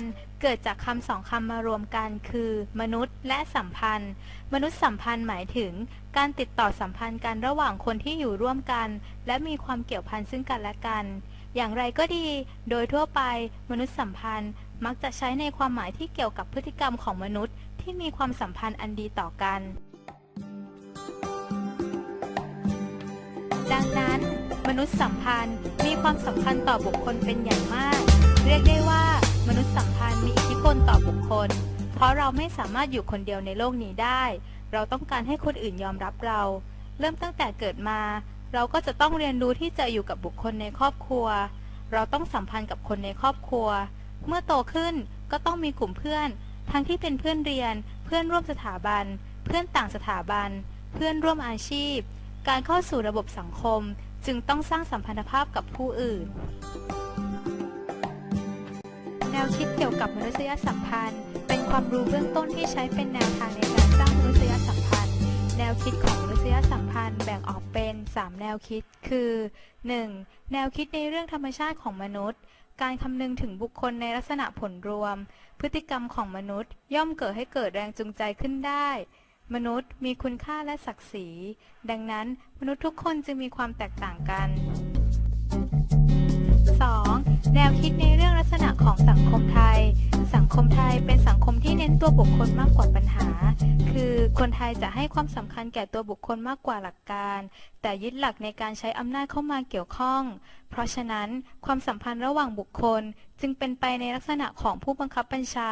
ธ์ เกิดจากคำสองคำมารวมกัน คือ มนุษย์และสัมพันธ์ มนุษย์สัมพันธ์หมายถึง การติดต่อสัมพันธ์กันระหว่างคนที่อยู่ร่วมกัน และมีความเกี่ยวพันซึ่งกันและกัน อย่างไรก็ดี โดยทั่วไปมนุษย์สัมพันธ์มักจะใช้ในความหมายที่เกี่ยวกับพฤติกรรมของมนุษย์ ที่มีความสัมพันธ์อันดีต่อกัน ดังนั้น มนุษย์สัมพันธ์มีความสำคัญต่อบุคคลเป็นอย่างมาก เรียกได้ว่า มนุษยสัมพันธ์มีอิทธิพลต่อบุคคล เพราะเราไม่สามารถอยู่คนเดียวในโลกนี้ได้ เราต้องการให้คนอื่นยอมรับเรา เริ่มตั้งแต่เกิดมา เราก็จะต้องเรียนรู้ที่จะอยู่กับบุคคลในครอบครัว เราต้องสัมพันธ์กับคนในครอบครัว เมื่อโตขึ้นก็ต้องมีกลุ่มเพื่อน ทั้งที่เป็นเพื่อนเรียน เพื่อนร่วมสถาบัน เพื่อนต่างสถาบัน เพื่อนร่วมอาชีพ การเข้าสู่ระบบสังคม จึงต้องสร้างสัมพันธภาพกับผู้อื่นแน วคิดเกี่ยวกับมนุษยสัมพันธ์ เป็นความรู้เบื้องต้นที่ใช้เป็นแนวทางในการสร้างมนุษยสัมพันธ์ แนวคิดของมนุษยสัมพันธ์แบ่งออกเป็น 3 แนวคิด คือ 1. แนวคิดในเรื่องธรรมชาติของมนุษย์ การคำนึงถึงบุคคลในลักษณะผลรวม พฤติกรรมของมนุษย์ ย่อมเกิดให้เกิดแรงจูงใจขึ้นได้ มนุษย์มีคุณค่าและศักดิ์ศรี ดังนั้นมนุษย์ทุกคนจึงมีความแตกต่างกัน แนวคิดในเรื่องลักษณะของสังคมไทย สังคมไทยเป็นสังคมที่เน้นตัวบุคคลมากกว่าปัญหา คือคนไทยจะให้ความสำคัญแก่ตัวบุคคลมากกว่าหลักการ แต่ยึดหลักในการใช้อำนาจเข้ามาเกี่ยวข้อง เพราะฉะนั้นความสัมพันธ์ระหว่างบุคคลจึงเป็นไปในลักษณะของผู้บังคับบัญชา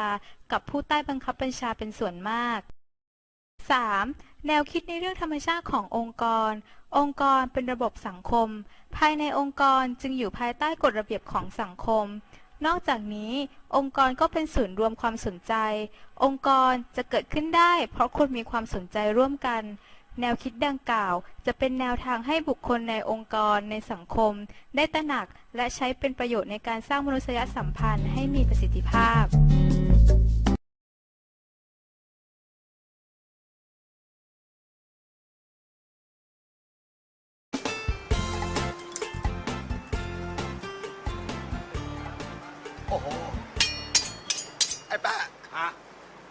กับผู้ใต้บังคับบัญชาเป็นส่วนมาก 3. แนวคิดในเรื่องธรรมชาติขององค์กร องค์กรเป็นระบบสังคม ภายในองค์กรจึงอยู่ภายใต้กฎระเบียบของสังคม นอกจากนี้ องค์กรก็เป็นศูนย์รวมความสนใจ องค์กรจะเกิดขึ้นได้ เพราะคนมีความสนใจร่วมกัน แนวคิดดังกล่าว จะเป็นแนวทางให้บุคคลในองค์กรในสังคม ได้ตระหนักและใช้เป็นประโยชน์ในการสร้างมนุษยสัมพันธ์ให้มีประสิทธิภาพ ไอ้ป้าอะ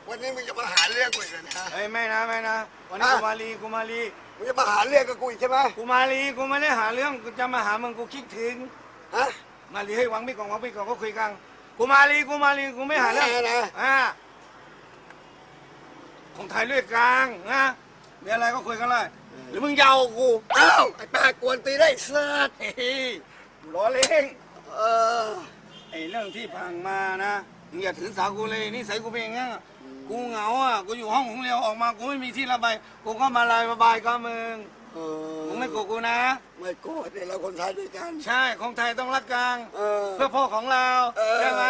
วันนี้มึงจะมาหาเรื่องกูอีกเหรอนะ เฮ้ยไม่นะไม่นะ วันนี้อะ กูมาลีกูมาลีมึงจะมาหาเรื่องกับกูอีกใช่ไหมกูมาลีกูไม่ได้หาเรื่องกูจะมาหามึงกูคิดถึง ฮะ มาลีให้ยหวังพี่ก่อนหวังพี่ก่อนก็คุยกันกูมาลีกูมาลีกูไม่หาเรื่องแน่นะ อ่าของไทยด้วยกลางนะมีอะไรก็คุยกันเลยหรือมึงยาวกูอ้าวไอ้ป้ากวนตีได้สัตว์เฮ้ยกูล้อเล่นเออไอ้เรื่องที่ผ่านมานะ มึงอย่าถือสากูเลยนิสัยกูเป็นอย่างงั้นอะกูเหงาอะกูอยู่ห้องของเรียวออกมากูไม่มีที่ระบายกูก็มาระบายกับมึงเออมึงไม่โกรธกูนะ ไม่โกรธเนี่ยเราคนไทยด้วยกัน ใช่ของไทยต้องรักกันเออ เพื่อพ่อของเราเออใช่ไหม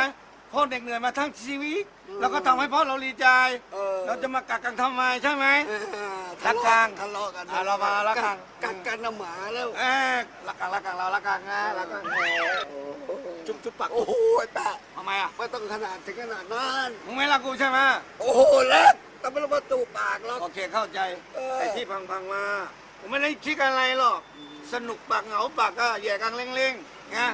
พ่อเด็กเหนื่อยมาทั้งชีวิตอืม แล้วก็ทำให้พ่อเราดีใจ เออเราจะมากักกันทำไมใช่ไหม เออรัทะกกันเลาะทะเลาะกันอะเรามารักกัน กัดกันน้ำหมาแล้วเอ๊ะรักกันรักกันเรารักกันนะรักกัน จุ๊บจุ๊บปากโอ้โหไอ้ป้าทำไมอะไม่ต้องขนาดถึงขนาดนั้นมึงไม่รักกูใช่ไหมโอ้โหเล็กแต่ไม่ต้องมาจูบปากหรอกโอเคเข้าใจเออไอ้ที่พังๆมาผมไม่ได้คิดอะไรหรอกสนุกปากเหงาปากก็แย่กันเล่งๆนะ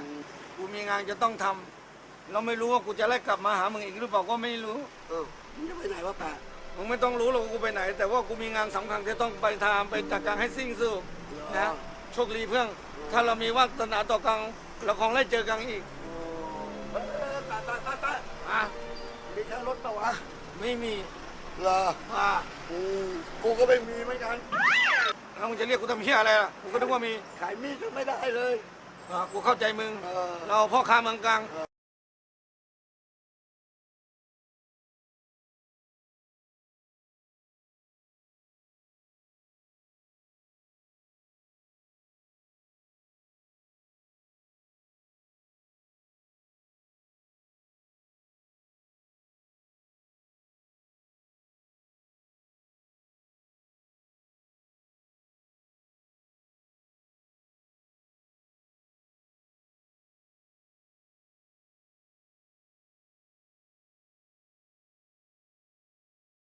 กูมีงานจะต้องทำเราไม่รู้ว่ากูจะได้กลับมาหามึงอีกหรือเปล่าก็ไม่รู้เออมึงจะไปไหนวะป้ามึงไม่ต้องรู้หรอกว่ากูไปไหน แต่ว่ากูมีงานสำคัญที่ต้องไปทำไปจัดการให้สิ้นสุดนะโชคดีเพื่อนถ้าเรามีวาสนาต่อกันเราคงได้เจอกันอีกะมีค่ารถปะวะไม่มีเหรออะอืมกูก็ไม่มีเหมือนกันแล้วมึงจะเรียกกูทำเพี้ยอะไรล่ะกูก็นึกว่ามีขายมีดก็ไม่ได้เลยอะกูเข้าใจมึง เออ เราพ่อค้าเมืองกลาง